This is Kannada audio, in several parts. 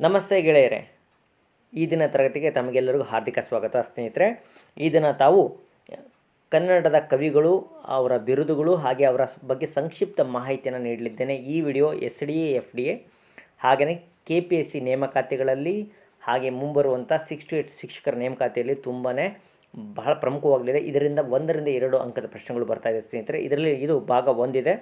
ನಮಸ್ತೆ ಗೆಳೆಯರೆ. ಈ ದಿನ ತರಗತಿಗೆ ತಮಗೆಲ್ಲರಿಗೂ ಹಾರ್ದಿಕ ಸ್ವಾಗತ ಸ್ನೇಹಿತರೆ. ಈ ದಿನ ತಾವು ಕನ್ನಡದ ಕವಿಗಳು, ಅವರ ಬಿರುದುಗಳು ಹಾಗೆ ಅವರ ಬಗ್ಗೆ ಸಂಕ್ಷಿಪ್ತ ಮಾಹಿತಿಯನ್ನು ನೀಡಲಿದ್ದೇನೆ ಈ video S D A F D A ಹಾಗೆಯೇ ಕೆ ಪಿ ಎಸ್ ಸಿ ನೇಮಕಾತಿಗಳಲ್ಲಿ ಹಾಗೆ ಮುಂಬರುವಂಥ ಸಿಕ್ಸ್ ಟು ಏಟ್ ಶಿಕ್ಷಕರ ನೇಮಕಾತಿಯಲ್ಲಿ ತುಂಬಾ ಬಹಳ ಪ್ರಮುಖವಾಗಲಿದೆ. ಇದರಿಂದ ಒಂದರಿಂದ ಎರಡು ಅಂಕದ ಪ್ರಶ್ನೆಗಳು ಬರ್ತಾ ಇದೆ ಸ್ನೇಹಿತರೆ. ಇದರಲ್ಲಿ ಇದು ಭಾಗ ಒಂದಿದೆ.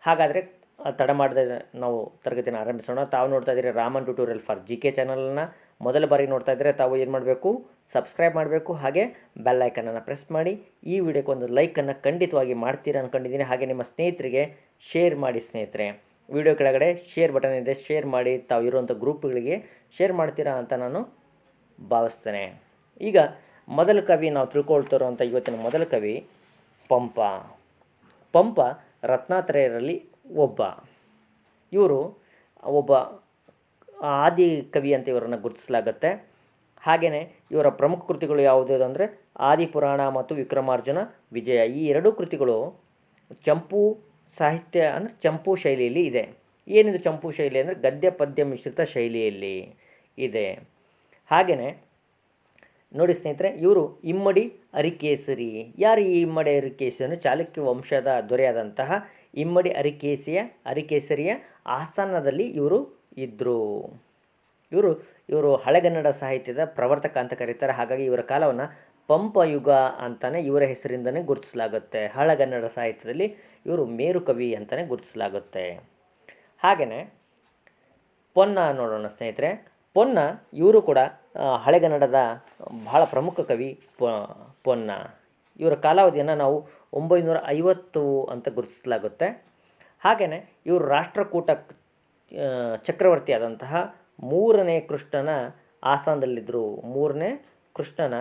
ಹಾಗಾದರೆ ತಡ ಮಾಡದೆ ನಾವು ತರಗತಿನ ಆರಂಭಿಸೋಣ. ತಾವು ನೋಡ್ತಾ ಇದ್ದೀರಿ Raman tutorial for G K ಚಾನಲನ್ನು ಮೊದಲ ಬಾರಿ ನೋಡ್ತಾ ಇದ್ದರೆ ತಾವು ಏನು ಮಾಡಬೇಕು? ಸಬ್ಸ್ಕ್ರೈಬ್ ಮಾಡಬೇಕು. ಹಾಗೆ ಬೆಲ್ ಐಕನನ್ನು ಪ್ರೆಸ್ ಮಾಡಿ. ಈ ವಿಡಿಯೋಕ್ಕೆ ಒಂದು ಲೈಕನ್ನು ಖಂಡಿತವಾಗಿ ಮಾಡ್ತೀರಾ ಅಂದ್ಕೊಂಡಿದ್ದೀನಿ ಹಾಗೆ ನಿಮ್ಮ ಸ್ನೇಹಿತರಿಗೆ ಶೇರ್ ಮಾಡಿ ಸ್ನೇಹಿತರೆ. ವಿಡಿಯೋ ಕೆಳಗಡೆ ಶೇರ್ ಬಟನ್ ಇದೆ. ಶೇರ್ ಮಾಡಿ. ತಾವು ಇರುವಂಥ ಗ್ರೂಪ್ಗಳಿಗೆ ಶೇರ್ ಮಾಡ್ತೀರಾ ಅಂತ ನಾನು ಭಾವಿಸ್ತೇನೆ. ಈಗ ಮೊದಲ ಕವಿ ನಾವು ತಿಳ್ಕೊಳ್ತಿರೋಂಥ ಇವತ್ತಿನ ಮೊದಲ ಕವಿ ಪಂಪ. ಪಂಪ ರತ್ನಾತ್ರಯರಲ್ಲಿ ಒಬ್ಬ. ಇವರು ಒಬ್ಬ ಆದಿ ಕವಿ ಅಂತ ಇವರನ್ನು ಗುರುತಿಸಲಾಗತ್ತೆ. ಹಾಗೆಯೇ ಇವರ ಪ್ರಮುಖ ಕೃತಿಗಳು ಯಾವುದು ಅಂದರೆ ಆದಿಪುರಾಣ ಮತ್ತು ವಿಕ್ರಮಾರ್ಜುನ ವಿಜಯ. ಈ ಎರಡೂ ಕೃತಿಗಳು ಚಂಪು ಸಾಹಿತ್ಯ ಅಂದರೆ ಚಂಪು ಶೈಲಿಯಲ್ಲಿ ಇದೆ. ಏನಿದು ಚಂಪು ಶೈಲಿ ಅಂದರೆ ಗದ್ಯ ಪದ್ಯ ಮಿಶ್ರಿತ ಶೈಲಿಯಲ್ಲಿ ಇದೆ. ಹಾಗೆಯೇ ನೋಡಿ ಸ್ನೇಹಿತರೆ, ಇವರು ಇಮ್ಮಡಿ ಅರಿಕೇಸರಿ. ಯಾರು ಈ ಇಮ್ಮಡಿ ಅರಿಕೇಸರಿ ಚಾಲುಕ್ಯ ವಂಶದ ದೊರೆಯಾದಂತಹ ಇಮ್ಮಡಿ ಅರಿಕೇಸಿಯ, ಅರಿಕೇಸರಿಯ ಆಸ್ಥಾನದಲ್ಲಿ ಇವರು ಇದ್ದರು ಇವರು ಇವರು ಹಳೆಗನ್ನಡ ಸಾಹಿತ್ಯದ ಪ್ರವರ್ತಕ ಅಂತ ಕರೀತಾರೆ. ಹಾಗಾಗಿ ಇವರ ಕಾಲವನ್ನು ಪಂಪಯುಗ ಅಂತಲೇ ಇವರ ಹೆಸರಿಂದನೇ ಗುರುತಿಸಲಾಗುತ್ತೆ. ಹಳೆಗನ್ನಡ ಸಾಹಿತ್ಯದಲ್ಲಿ ಇವರು ಮೇರುಕವಿ ಅಂತಲೇ ಗುರುತಿಸಲಾಗುತ್ತೆ. ಹಾಗೆಯೇ ಪೊನ್ನ ನೋಡೋಣ ಸ್ನೇಹಿತರೆ. ಪೊನ್ನ ಇವರು ಕೂಡ ಹಳೆಗನ್ನಡದ ಬಹಳ ಪ್ರಮುಖ ಕವಿ ಪೊನ್ನ. ಇವರ ಕಾಲಾವಧಿಯನ್ನು ನಾವು ಒಂಬೈನೂರ ಐವತ್ತು ಅಂತ ಗುರುತಿಸಲಾಗುತ್ತೆ. ಹಾಗೆಯೇ ಇವರು ರಾಷ್ಟ್ರಕೂಟ ಚಕ್ರವರ್ತಿ ಆದಂತಹ ಮೂರನೇ ಕೃಷ್ಣನ ಆಸ್ಥಾನದಲ್ಲಿದ್ದರು. ಮೂರನೇ ಕೃಷ್ಣನ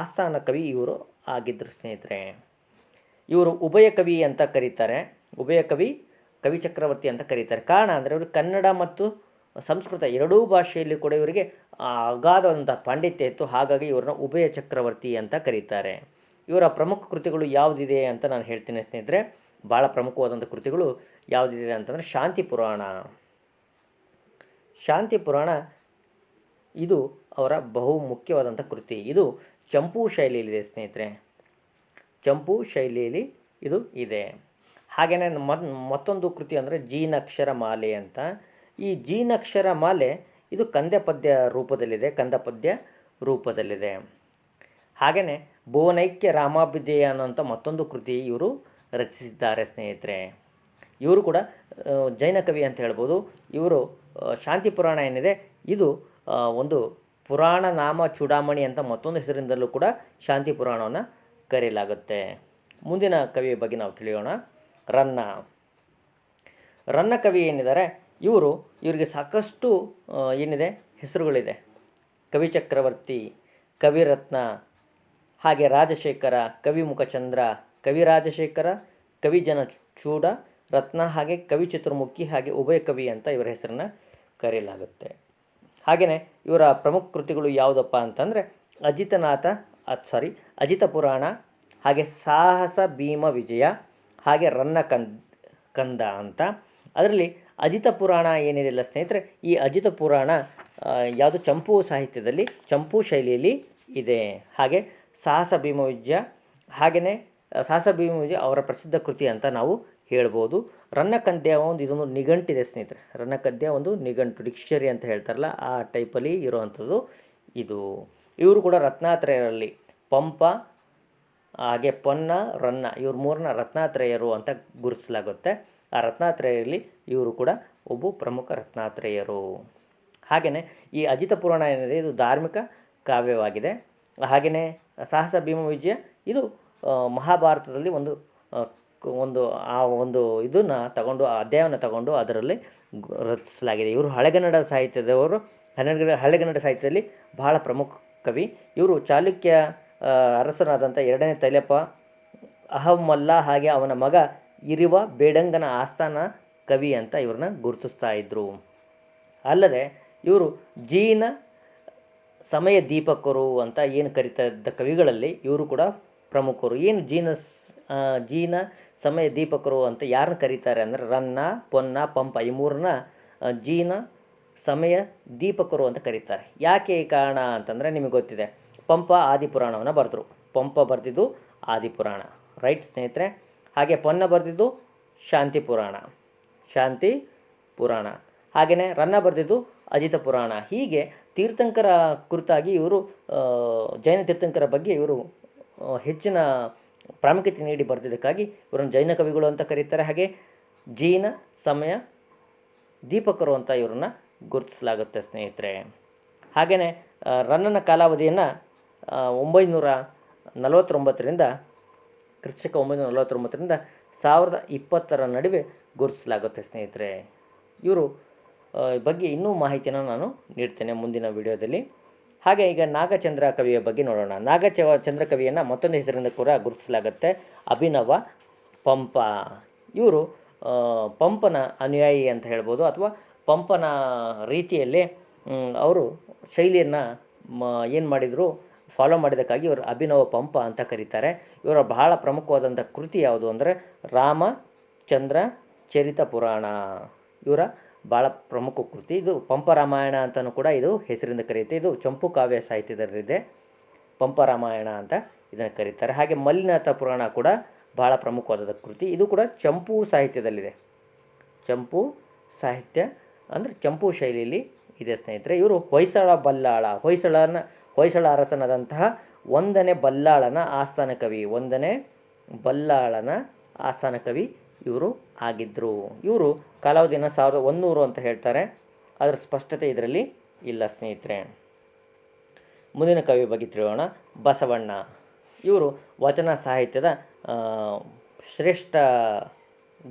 ಆಸ್ಥಾನ ಕವಿ ಇವರು ಆಗಿದ್ದರು ಸ್ನೇಹಿತರೆ. ಇವರು ಉಭಯ ಕವಿ ಅಂತ ಕರೀತಾರೆ. ಉಭಯ ಕವಿ ಕವಿ ಚಕ್ರವರ್ತಿ ಅಂತ ಕರೀತಾರೆ. ಕಾರಣ ಅಂದರೆ ಇವರು ಕನ್ನಡ ಮತ್ತು ಸಂಸ್ಕೃತ ಎರಡೂ ಭಾಷೆಯಲ್ಲಿ ಕೂಡ ಇವರಿಗೆ ಅಗಾಧವಾದಂಥ ಪಾಂಡಿತ್ಯ ಇತ್ತು. ಹಾಗಾಗಿ ಇವ್ರನ್ನ ಉಭಯ ಚಕ್ರವರ್ತಿ ಅಂತ ಕರೀತಾರೆ. ಇವರ ಪ್ರಮುಖ ಕೃತಿಗಳು ಯಾವುದಿದೆ ಅಂತ ನಾನು ಹೇಳ್ತೀನಿ ಸ್ನೇಹಿತರೆ. ಭಾಳ ಪ್ರಮುಖವಾದಂಥ ಕೃತಿಗಳು ಯಾವುದಿದೆ ಅಂತಂದರೆ ಶಾಂತಿ ಪುರಾಣ. ಶಾಂತಿ ಪುರಾಣ ಇದು ಅವರ ಬಹು ಮುಖ್ಯವಾದಂಥ ಕೃತಿ. ಇದು ಚಂಪು ಶೈಲಿಯಲ್ಲಿದೆ ಸ್ನೇಹಿತರೆ. ಚಂಪು ಶೈಲಿಯಲ್ಲಿ ಇದು ಇದೆ. ಹಾಗೆಯೇ ಮತ್, ಮತ್ತೊಂದು ಕೃತಿ ಅಂದರೆ ಜೀನಕ್ಷರ ಮಾಲೆ ಅಂತ. ಈ ಜೀನಕ್ಷರ ಮಾಲೆ ಇದು ಕಂದ ಪದ್ಯ ರೂಪದಲ್ಲಿದೆ ಕಂದ ಪದ್ಯ ರೂಪದಲ್ಲಿದೆ. ಹಾಗೆಯೇ ಭುವನೈಕ್ಯ ರಾಮಾಭ್ಯುದಯ ಅನ್ನುವಂಥ ಮತ್ತೊಂದು ಕೃತಿ ಇವರು ರಚಿಸಿದ್ದಾರೆ ಸ್ನೇಹಿತರೆ. ಇವರು ಕೂಡ ಜೈನ ಕವಿ ಅಂತ ಹೇಳ್ಬೋದು. ಇವರು ಶಾಂತಿ ಪುರಾಣ ಏನಿದೆ, ಇದು ಒಂದು ಪುರಾಣ ನಾಮ ಚೂಡಾಮಣಿ ಅಂತ ಮತ್ತೊಂದು ಹೆಸರಿಂದಲೂ ಕೂಡ ಶಾಂತಿ ಪುರಾಣವನ್ನು ಕರೆಯಲಾಗುತ್ತೆ. ಮುಂದಿನ ಕವಿಯ ಬಗ್ಗೆ ನಾವು ತಿಳಿಯೋಣ. ರನ್ನ. ರನ್ನ ಕವಿ ಏನಿದ್ದಾರೆ, ಇವರು, ಇವರಿಗೆ ಸಾಕಷ್ಟು ಏನಿದೆ, ಹೆಸರುಗಳಿದೆ. ಕವಿ ಚಕ್ರವರ್ತಿ ಕವಿರತ್ನ ಹಾಗೆ ರಾಜಶೇಖರ, ಕವಿ ಮುಖಚಂದ್ರ, ಕವಿ ರಾಜಶೇಖರ, ಕವಿ ಜನ ಚೂಡ, ರತ್ನ ಹಾಗೆ ಕವಿ ಚತುರ್ಮುಖಿ ಹಾಗೆ ಉಭಯ ಕವಿ ಅಂತ ಇವರ ಹೆಸರನ್ನು ಕರೆಯಲಾಗುತ್ತೆ. ಹಾಗೆಯೇ ಇವರ ಪ್ರಮುಖ ಕೃತಿಗಳು ಯಾವುದಪ್ಪ ಅಂತಂದರೆ ಅಜಿತನಾಥ ಸಾರಿ ಅಜಿತ ಪುರಾಣ, ಹಾಗೆ ಸಾಹಸ ಭೀಮ ವಿಜಯ, ಹಾಗೆ ರನ್ನ ಕಂದ್, ಕಂದ ಅಂತ. ಅದರಲ್ಲಿ ಅಜಿತ ಪುರಾಣ ಏನಿದೆಯಲ್ಲ ಸ್ನೇಹಿತರೆ, ಈ ಅಜಿತ ಪುರಾಣ ಯಾವುದು ಚಂಪು ಸಾಹಿತ್ಯದಲ್ಲಿ, ಚಂಪು ಶೈಲಿಯಲ್ಲಿ ಇದೆ. ಹಾಗೆ ಸಾಹಸ ಭೀಮ ವಿಜಯ ಹಾಗೆಯೇ ಸಾಹಸ ಭೀಮ ವಿಜಯ ಅವರ ಪ್ರಸಿದ್ಧ ಕೃತಿ ಅಂತ ನಾವು ಹೇಳ್ಬೋದು. ರನ್ನಕದ್ಯ ಒಂದು ಇದೊಂದು ನಿಘಂಟಿದೆ ಸ್ನೇಹಿತರೆ. ರನ್ನಕದ್ಯ ಒಂದು ನಿಘಂಟು, ಡಿಕ್ಷನರಿ ಅಂತ ಹೇಳ್ತಾರಲ್ಲ, ಆ ಟೈಪಲ್ಲಿ ಇರುವಂಥದ್ದು ಇದು. ಇವರು ಕೂಡ ರತ್ನಾತ್ರೇಯರಲ್ಲಿ ಪಂಪ, ಹಾಗೆ ಪೊನ್ನ, ರನ್ನ, ಇವ್ರ ಮೂರನ್ನ ರತ್ನಾತ್ರೇಯರು ಅಂತ ಗುರುತಿಸಲಾಗುತ್ತೆ. ಆ ರತ್ನಾತ್ರೇಯರಲ್ಲಿ ಇವರು ಕೂಡ ಒಬ್ಬ ಪ್ರಮುಖ ರತ್ನಾತ್ರೇಯರು. ಹಾಗೆಯೇ ಈ ಅಜಿತ ಪುರಾಣ ಏನಿದೆ ಇದು ಧಾರ್ಮಿಕ ಕಾವ್ಯವಾಗಿದೆ. ಹಾಗೆಯೇ ಸಾಹಸ ಭೀಮ ವಿಜಯ, ಇದು ಮಹಾಭಾರತದಲ್ಲಿ ಒಂದು ಒಂದು, ಆ ಒಂದು ಇದನ್ನು ತಗೊಂಡು, ಅಧ್ಯಾಯವನ್ನು ತಗೊಂಡು ಅದರಲ್ಲಿ ರಚಿಸಲಾಗಿದೆ. ಇವರು ಹಳೆಗನ್ನಡ ಸಾಹಿತ್ಯದವರು, ಹನ್ನೆರಡು ಹಳೆಗನ್ನಡ ಸಾಹಿತ್ಯದಲ್ಲಿ ಬಹಳ ಪ್ರಮುಖ ಕವಿ. ಇವರು ಚಾಲುಕ್ಯ ಅರಸನಾದಂಥ ಎರಡನೇ ತೈಲಪ್ಪ ಅಹಮಲ್ಲ ಹಾಗೆ ಅವನ ಮಗ ಇರುವ ಬೇಡಂಗನ ಆಸ್ಥಾನ ಕವಿ ಅಂತ ಇವ್ರನ್ನ ಗುರುತಿಸ್ತಾ ಇದ್ದರು ಅಲ್ಲದೆ ಇವರು ಜೀನ ಸಮಯ ದೀಪಕರು ಅಂತ ಏನು ಕರಿತಾ ಇದ್ದ ಕವಿಗಳಲ್ಲಿ ಇವರು ಕೂಡ ಪ್ರಮುಖರು. ಏನು ಜೀನ ಜೀನ ಸಮಯ ದೀಪಕರು ಅಂತ ಯಾರನ್ನ ಕರೀತಾರೆ ಅಂದರೆ ರನ್ನ, ಪೊನ್ನ, ಪಂಪ ಈ ಮೂರನ್ನ ಜೀನ ಸಮಯ ದೀಪಕರು ಅಂತ ಕರೀತಾರೆ. ಯಾಕೆ ಕಾರಣ ಅಂತಂದರೆ ನಿಮಗೆ ಗೊತ್ತಿದೆ. ಪಂಪ ಆದಿಪುರಾಣವನ್ನು ಬರೆದರು. ಪಂಪ ಬರೆದಿದ್ದು ಆದಿಪುರಾಣ. ರೈಟ್ ಸ್ನೇಹಿತರೆ? ಹಾಗೆ ಪೊನ್ನ ಬರೆದಿದ್ದು ಶಾಂತಿ ಪುರಾಣ ಶಾಂತಿ ಪುರಾಣ ಹಾಗೆಯೇ ರನ್ನ ಬರೆದಿದ್ದು ಅಜಿತ ಪುರಾಣ. ಹೀಗೆ ತೀರ್ಥಂಕರ ಕುರಿತಾಗಿ ಇವರು ಜೈನ ತೀರ್ಥಂಕರ ಬಗ್ಗೆ ಇವರು ಹೆಚ್ಚಿನ ಪ್ರಾಮುಖ್ಯತೆ ನೀಡಿ ಬರೆದಿದ್ದಕ್ಕಾಗಿ ಇವರನ್ನು ಜೈನ ಕವಿಗಳು ಅಂತ ಕರೀತಾರೆ. ಹಾಗೆ ಜೀನ, ಸಮಯ, ದೀಪಕರು ಅಂತ ಇವರನ್ನು ಗುರುತಿಸಲಾಗುತ್ತೆ, ಸ್ನೇಹಿತರೆ. ಹಾಗೆಯೇ ರನ್ನನ ಕಾಲಾವಧಿಯನ್ನು ಒಂಬೈನೂರ ನಲವತ್ತೊಂಬತ್ತರಿಂದ ಕೃಷಿಕ ಒಂಬೈನೂರ ನಲವತ್ತೊಂಬತ್ತರಿಂದ ಸಾವಿರದ ಇಪ್ಪತ್ತರ ನಡುವೆ ಗುರುತಿಸಲಾಗುತ್ತೆ, ಸ್ನೇಹಿತರೆ. ಇವರು ಬಗ್ಗೆ ಇನ್ನೂ ಮಾಹಿತಿಯನ್ನು ನಾನು ನೀಡ್ತೇನೆ ಮುಂದಿನ ವಿಡಿಯೋದಲ್ಲಿ. ಹಾಗೆ ಈಗ ನಾಗಚಂದ್ರ ಕವಿಯ ಬಗ್ಗೆ ನೋಡೋಣ. ನಾಗಚ ಚಂದ್ರ ಕವಿಯನ್ನು ಮತ್ತೊಂದು ಹೆಸರಿಂದ ಕೂಡ ಗುರುತಿಸಲಾಗುತ್ತೆ. ಅಭಿನವ, ಪಂಪ. ಇವರು ಪಂಪನ ಅನುಯಾಯಿ ಅಂತ ಹೇಳ್ಬೋದು. ಅಥವಾ ಪಂಪನ ರೀತಿಯಲ್ಲಿ ಅವರು ಶೈಲಿಯನ್ನು ಏನು ಮಾಡಿದರು ಫಾಲೋ ಮಾಡಿದ್ದಕ್ಕಾಗಿ ಇವರು ಅಭಿನವ, ಪಂಪ ಅಂತ ಕರೀತಾರೆ. ಇವರ ಬಹಳ ಪ್ರಮುಖವಾದಂಥ ಕೃತಿ ಯಾವುದು ಅಂದರೆ ರಾಮಚಂದ್ರ ಚರಿತ ಪುರಾಣ. ಇವರ ಭಾಳ ಪ್ರಮುಖ ಕೃತಿ. ಇದು ಪಂಪ ರಾಮಾಯಣ ಅಂತಲೂ ಕೂಡ ಇದು ಹೆಸರಿಂದ ಕರೆಯುತ್ತೆ. ಇದು ಚಂಪು ಕಾವ್ಯ ಸಾಹಿತ್ಯದಲ್ಲಿದೆ. ಪಂಪ ರಾಮಾಯಣ ಅಂತ ಇದನ್ನು ಕರೀತಾರೆ. ಹಾಗೆ ಮಲ್ಲಿನಾಥ ಪುರಾಣ ಕೂಡ ಭಾಳ ಪ್ರಮುಖವಾದ ಕೃತಿ. ಇದು ಕೂಡ ಚಂಪು ಸಾಹಿತ್ಯದಲ್ಲಿದೆ. ಚಂಪು ಸಾಹಿತ್ಯ ಅಂದರೆ ಚಂಪು ಶೈಲಿಯಲ್ಲಿ ಇದೆ ಸ್ನೇಹಿತರೆ. ಇವರು ಹೊಯ್ಸಳ ಬಲ್ಲಾಳ. ಹೊಯ್ಸಳನ, ಹೊಯ್ಸಳ ಅರಸನಾದಂತಹ ಒಂದನೇ ಬಲ್ಲಾಳನ ಆಸ್ಥಾನ ಕವಿ. ಒಂದನೇ ಬಲ್ಲಾಳನ ಆಸ್ಥಾನ ಕವಿ ಇವರು ಆಗಿದ್ದರು ಇವರು ಕಾಲಾವಧಿನ ಸಾವಿರದ ಒಂದೂರು ಅಂತ ಹೇಳ್ತಾರೆ. ಅದರ ಸ್ಪಷ್ಟತೆ ಇದರಲ್ಲಿ ಇಲ್ಲ ಸ್ನೇಹಿತರೆ. ಮುಂದಿನ ಕವಿ ಬಗ್ಗೆ ತಿಳಿಯೋಣ. ಬಸವಣ್ಣ. ಇವರು ವಚನ ಸಾಹಿತ್ಯದ ಶ್ರೇಷ್ಠ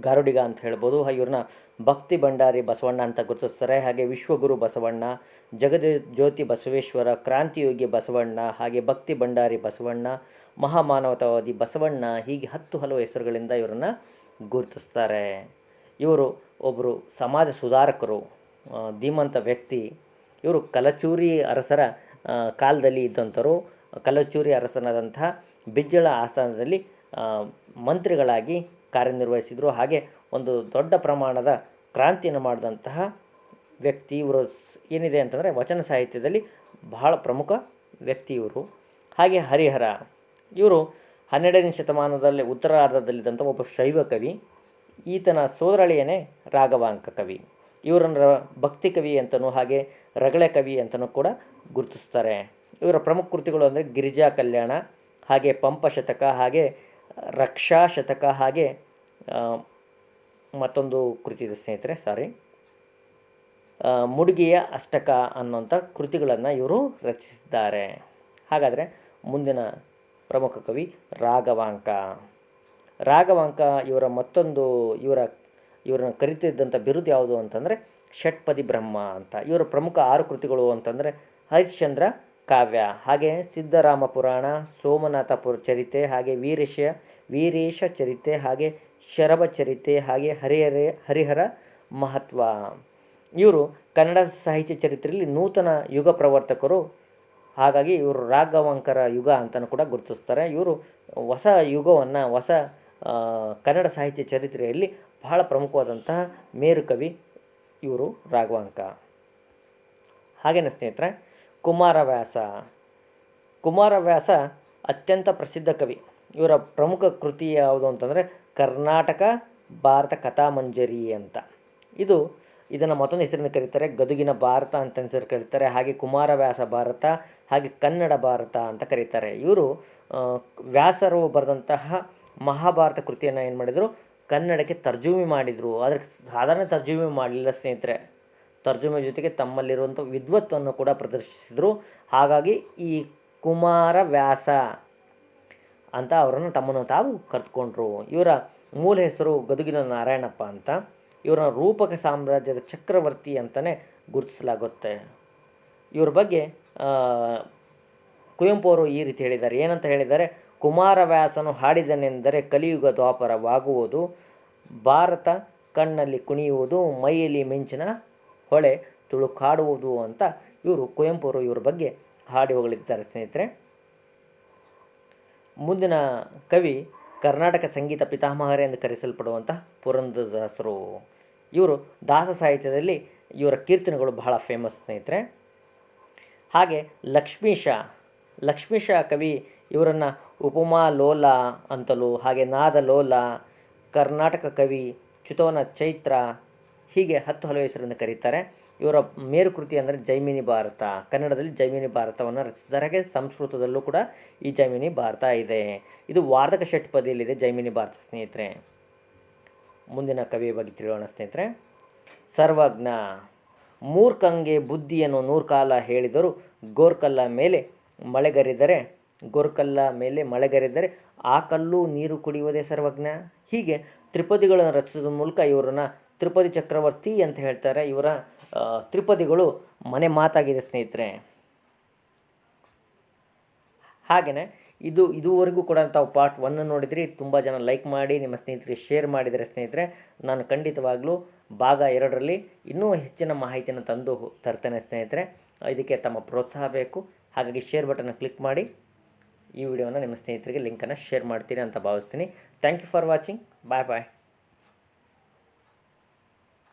ಗಾರುಡಿಗ ಅಂತ ಹೇಳ್ಬೋದು. ಇವ್ರನ್ನ ಭಕ್ತಿ ಭಂಡಾರಿ ಬಸವಣ್ಣ ಅಂತ ಗುರುತಿಸ್ತಾರೆ. ಹಾಗೆ ವಿಶ್ವಗುರು ಬಸವಣ್ಣ, ಜಗದ ಜ್ಯೋತಿ ಬಸವೇಶ್ವರ, ಕ್ರಾಂತಿಯೋಗಿ ಬಸವಣ್ಣ, ಹಾಗೆ ಭಕ್ತಿ ಭಂಡಾರಿ ಬಸವಣ್ಣ, ಮಹಾಮಾನವತಾವಾದಿ ಬಸವಣ್ಣ, ಹೀಗೆ ಹತ್ತು ಹಲವು ಹೆಸರುಗಳಿಂದ ಇವರನ್ನು ಗುರುತಿಸ್ತಾರೆ. ಇವರು ಒಬ್ಬರು ಸಮಾಜ ಸುಧಾರಕರು ಧೀಮಂತ ವ್ಯಕ್ತಿ. ಇವರು ಕಲಚೂರಿ ಅರಸರ ಕಾಲದಲ್ಲಿ ಇದ್ದಂಥವರು ಕಲಚೂರಿ ಅರಸನಾದಂತಹ ಬಿಜ್ಜಳ ಆಸ್ಥಾನದಲ್ಲಿ ಮಂತ್ರಿಗಳಾಗಿ ಕಾರ್ಯನಿರ್ವಹಿಸಿದರು. ಹಾಗೆ ಒಂದು ದೊಡ್ಡ ಪ್ರಮಾಣದ ಕ್ರಾಂತಿಯನ್ನು ಮಾಡಿದಂತಹ ವ್ಯಕ್ತಿ ಇವರು. ಏನಿದೆ ಅಂತಂದರೆ ವಚನ ಸಾಹಿತ್ಯದಲ್ಲಿ ಬಹಳ ಪ್ರಮುಖ ವ್ಯಕ್ತಿ ಇವರು. ಹಾಗೆ ಹರಿಹರ. ಇವರು ಹನ್ನೆರಡನೇ ಶತಮಾನದಲ್ಲಿ ಉತ್ತರಾರ್ಧದಲ್ಲಿದ್ದಂಥ ಒಬ್ಬ ಶೈವ ಕವಿ, ಈತನ ಸೋದರಳಿಯನೇ ರಾಘವಾಂಕ ಕವಿ. ಇವರನ್ನು ಭಕ್ತಿ ಕವಿ ಅಂತಲೂ ಹಾಗೆ ರಗಳೆ ಕವಿ ಅಂತಲೂ ಕೂಡ ಗುರುತಿಸ್ತಾರೆ. ಇವರ ಪ್ರಮುಖ ಕೃತಿಗಳು ಅಂದರೆ ಗಿರಿಜಾ ಕಲ್ಯಾಣ, ಹಾಗೆ ಪಂಪ ಶತಕ, ಹಾಗೆ ರಕ್ಷಾ ಶತಕ, ಹಾಗೆ ಮತ್ತೊಂದು ಕೃತಿ ಇದೆ ಸ್ನೇಹಿತರೆ, ಸಾರಿ. ಮುಡುಗಿಯ ಅಷ್ಟಕ ಅನ್ನುವಂಥ ಕೃತಿಗಳನ್ನು ಇವರು ರಚಿಸಿದ್ದಾರೆ. ಹಾಗಾದರೆ ಮುಂದಿನ ಪ್ರಮುಖ ಕವಿ ರಾಘವಾಂಕ. ರಾಘವಾಂಕ ಇವರ ಮತ್ತೊಂದು ಇವರ ಇವರನ್ನು ಕರಿತಿದ್ದಂಥ ಬಿರುದು ಯಾವುದು ಅಂತಂದರೆ ಷಟ್ಪದಿ ಬ್ರಹ್ಮ ಅಂತ. ಇವರ ಪ್ರಮುಖ ಆರು ಕೃತಿಗಳು ಅಂತಂದರೆ ಹರಿಶ್ಚಂದ್ರ, ಕಾವ್ಯ, ಹಾಗೆ ಸಿದ್ಧರಾಮ ಪುರಾಣ, ಸೋಮನಾಥ ಪುರ ಚರಿತೆ, ಹಾಗೆ ವೀರೇಶ ವೀರೇಶ ಚರಿತೆ, ಹಾಗೆ ಶರಭ ಚರಿತೆ, ಹಾಗೆ ಹರಿಹರ ಹರಿಹರ ಮಹತ್ವ. ಇವರು ಕನ್ನಡ ಸಾಹಿತ್ಯ ಚರಿತ್ರೆಯಲ್ಲಿ ನೂತನ ಯುಗ ಪ್ರವರ್ತಕರು ಹಾಗಾಗಿ ಇವರು ರಾಘವಂಕರ ಯುಗ ಅಂತಲೂ ಕೂಡ ಗುರುತಿಸ್ತಾರೆ. ಇವರು ಹೊಸ ಯುಗವನ್ನು, ಹೊಸ ಕನ್ನಡ ಸಾಹಿತ್ಯ ಚರಿತ್ರೆಯಲ್ಲಿ ಬಹಳ ಪ್ರಮುಖವಾದಂತಹ ಮೇರುಕವಿ ಇವರು ರಾಘವಾಂಕ. ಹಾಗೆಯೇ ಸ್ನೇಹಿತರೆ, ಕುಮಾರವ್ಯಾಸ. ಕುಮಾರವ್ಯಾಸ ಅತ್ಯಂತ ಪ್ರಸಿದ್ಧ ಕವಿ. ಇವರ ಪ್ರಮುಖ ಕೃತಿ ಯಾವುದು ಅಂತಂದರೆ ಕರ್ನಾಟಕ ಭಾರತ ಕಥಾಮಂಜರಿ ಅಂತ. ಇದು ಇದನ್ನು ಮತ್ತೊಂದು ಹೆಸರಿನ ಕರೀತಾರೆ, ಗದುಗಿನ ಭಾರತ ಅಂತ ಹೆಸರು ಕರೀತಾರೆ, ಹಾಗೆ ಕುಮಾರವ್ಯಾಸ ಭಾರತ, ಹಾಗೆ ಕನ್ನಡ ಭಾರತ ಅಂತ ಕರೀತಾರೆ. ಇವರು ವ್ಯಾಸರು ಬರೆದಂತಹ ಮಹಾಭಾರತ ಕೃತಿಯನ್ನು ಏನು ಮಾಡಿದರು? ಕನ್ನಡಕ್ಕೆ ತರ್ಜುಮೆ ಮಾಡಿದರು. ಆದರೆ ಸಾಧಾರಣ ತರ್ಜುಮೆ ಮಾಡಲಿಲ್ಲ ಸ್ನೇಹಿತರೆ. ತರ್ಜುಮೆ ಜೊತೆಗೆ ತಮ್ಮಲ್ಲಿರುವಂಥ ವಿದ್ವತ್ತನ್ನು ಕೂಡ ಪ್ರದರ್ಶಿಸಿದರು. ಹಾಗಾಗಿ ಈ ಕುಮಾರ ವ್ಯಾಸ ಅಂತ ಅವರನ್ನು ತಮ್ಮನ್ನು ತಾವು ಕರೆದುಕೊಂಡ್ರು ಇವರ ಮೂಲ ಹೆಸರು ಗದುಗಿನ ನಾರಾಯಣಪ್ಪ ಅಂತ. ಇವರ ರೂಪಕ ಸಾಮ್ರಾಜ್ಯದ ಚಕ್ರವರ್ತಿ ಅಂತಲೇ ಗುರುತಿಸಲಾಗುತ್ತೆ. ಇವ್ರ ಬಗ್ಗೆ ಕುವೆಂಪು ಅವರು ಈ ರೀತಿ ಹೇಳಿದ್ದಾರೆ. ಏನಂತ ಹೇಳಿದ್ದಾರೆ? ಕುಮಾರವ್ಯಾಸನು ಹಾಡಿದನೆಂದರೆ ಕಲಿಯುಗ ದ್ವಾಪರವಾಗುವುದು, ಭಾರತ ಕಣ್ಣಲ್ಲಿ ಕುಣಿಯುವುದು, ಮೈಯಲ್ಲಿ ಮಿಂಚಿನ ಹೊಳೆ ತುಳುಕಾಡುವುದು ಅಂತ ಇವರು ಕುವೆಂಪು ಅವರು ಇವ್ರ ಬಗ್ಗೆ ಹಾಡಿ ಹೊಗಳಿದ್ದಾರೆ ಸ್ನೇಹಿತರೆ. ಮುಂದಿನ ಕವಿ ಕರ್ನಾಟಕ ಸಂಗೀತ ಪಿತಾಮಹರೇ ಎಂದು ಕರೆಸಲ್ಪಡುವಂತಹ ಪುರಂದರದಾಸರು. ಇವರು ದಾಸ ಸಾಹಿತ್ಯದಲ್ಲಿ ಇವರ ಕೀರ್ತನೆಗಳು ಬಹಳ ಫೇಮಸ್ ಸ್ನೇಹಿತರೆ. ಹಾಗೆ ಲಕ್ಷ್ಮೀಶ ಲಕ್ಷ್ಮೀಶ ಕವಿ ಇವರನ್ನು ಉಪಮಾ ಲೋಲ ಅಂತಲೂ, ಹಾಗೆ ನಾದ ಲೋಲ, ಕರ್ನಾಟಕ ಕವಿ ಚುತವನ ಚೈತ್ರ ಹೀಗೆ ಹತ್ತು ಹಲವು ಹೆಸರನ್ನು ಕರೀತಾರೆ. ಇವರ ಮೇರುಕೃತಿ ಅಂದರೆ ಜೈಮಿನಿ ಭಾರತ. ಕನ್ನಡದಲ್ಲಿ ಜೈಮಿನಿ ಭಾರತವನ್ನು ರಚಿಸಿದ್ದಾರೆ. ಹಾಗೆ ಸಂಸ್ಕೃತದಲ್ಲೂ ಕೂಡ ಈ ಜೈಮಿನಿ ಭಾರತ ಇದೆ. ಇದು ವಾರ್ಧಕ ಷಟ್ಪದಿಯಲ್ಲಿದೆ ಜೈಮಿನಿ ಭಾರತ ಸ್ನೇಹಿತರೆ. ಮುಂದಿನ ಕವಿಯ ಬಗ್ಗೆ ತಿಳಿಯೋಣ ಸ್ನೇಹಿತರೆ. ಸರ್ವಜ್ಞ. ಮೂರ್ಖಂಗೆ ಬುದ್ಧಿಯನ್ನು ನೂರ್ಕಾಲ ಹೇಳಿದರು ಗೋರ್ಕಲ್ಲ ಮೇಲೆ ಮಳೆಗರಿದರೆ, ಗೋರ್ಕಲ್ಲ ಮೇಲೆ ಮಳೆಗರಿದರೆ ಆ ಕಲ್ಲು ನೀರು ಕುಡಿಯುವುದೇ ಸರ್ವಜ್ಞ. ಹೀಗೆ ತ್ರಿಪದಿಗಳನ್ನು ರಚಿಸೋದ್ರ ಮೂಲಕ ಇವರನ್ನು ತ್ರಿಪದಿ ಚಕ್ರವರ್ತಿ ಅಂತ ಹೇಳ್ತಾರೆ. ಇವರ ತ್ರಿಪದಿಗಳು ಮನೆ ಮಾತಾಗಿದೆ ಸ್ನೇಹಿತರೆ. ಹಾಗೆಯೇ ಇದು ಇದುವರೆಗೂ ಕೂಡ ತಾವು ಪಾರ್ಟ್ ಒನ್ ನೋಡಿದ್ರಿ. ತುಂಬ ಜನ ಲೈಕ್ ಮಾಡಿ, ನಿಮ್ಮ ಸ್ನೇಹಿತರಿಗೆ ಶೇರ್ ಮಾಡಿದರೆ ಸ್ನೇಹಿತರೆ. ನಾನು ಖಂಡಿತವಾಗ್ಲೂ ಭಾಗ ಎರಡರಲ್ಲಿ ಇನ್ನೂ ಹೆಚ್ಚಿನ ಮಾಹಿತಿಯನ್ನು ತಂದು ತರ್ತೇನೆ ಸ್ನೇಹಿತರೆ. ಇದಕ್ಕೆ ತಮ್ಮ ಪ್ರೋತ್ಸಾಹ ಬೇಕು. ಹಾಗಾಗಿ ಶೇರ್ ಬಟನ್ನ ಕ್ಲಿಕ್ ಮಾಡಿ. ಈ ವಿಡಿಯೋನ ನಿಮ್ಮ ಸ್ನೇಹಿತರಿಗೆ ಲಿಂಕನ್ನು ಶೇರ್ ಮಾಡ್ತೀನಿ ಅಂತ ಭಾವಿಸ್ತೀನಿ. Thank you for watching bye bye